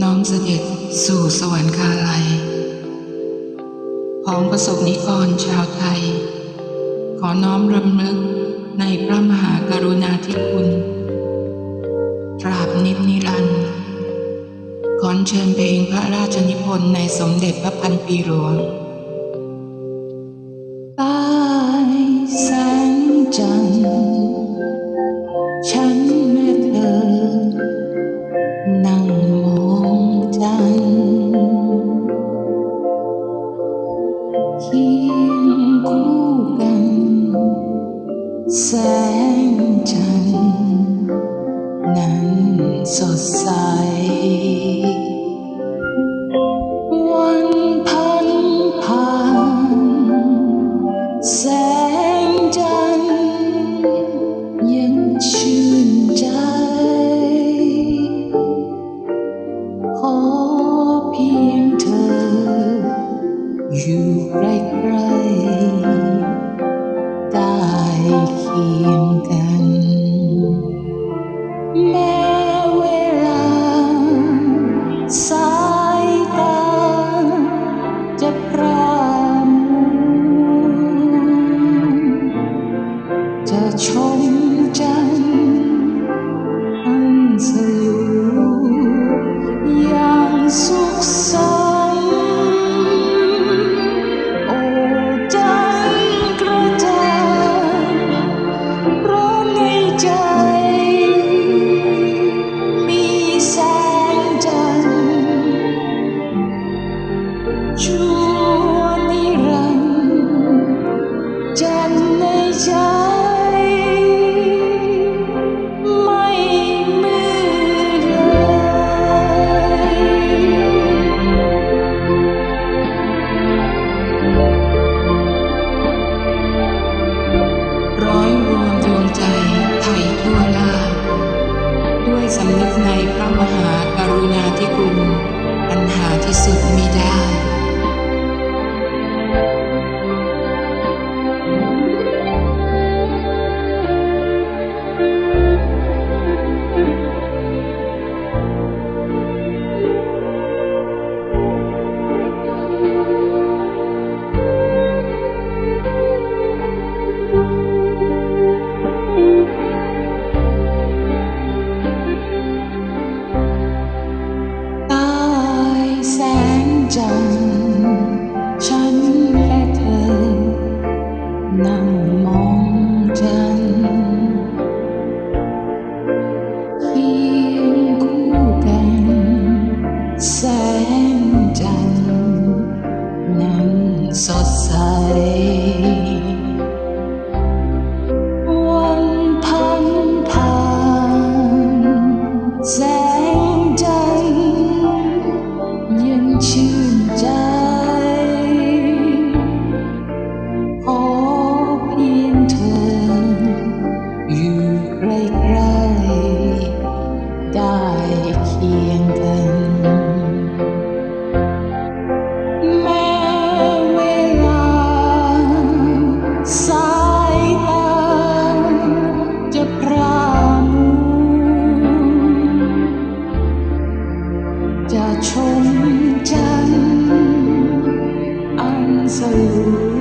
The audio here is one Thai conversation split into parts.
น้อมเสด็จสู่สวรรคาลัย ของประสบนิกรชาวไทย ขอน้อมรำลึกในพระมหากรุณาธิคุณ ตราบนิจนิรันดร์ขอเชิญเพลงพระราชนิพนธ์ในสมเด็จพระพันปีหลวง เคียงคู่กันแอยู่ใก ชั่วนิรันดร์จันในใจ ไม่มืดเลยร้อยรวมดวงใจไทยทั่วลาดด้วยสำนึกในพระมหากรุณาธิคุณอันหาที่สุดมิได้ แสงจันทร์นั้นสดใส วันพันผ่านแสงจันทร์ยังชื่นใจ ขอเพียงเธอ อยู่ใกล้ๆได้เคียง salud.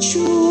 true.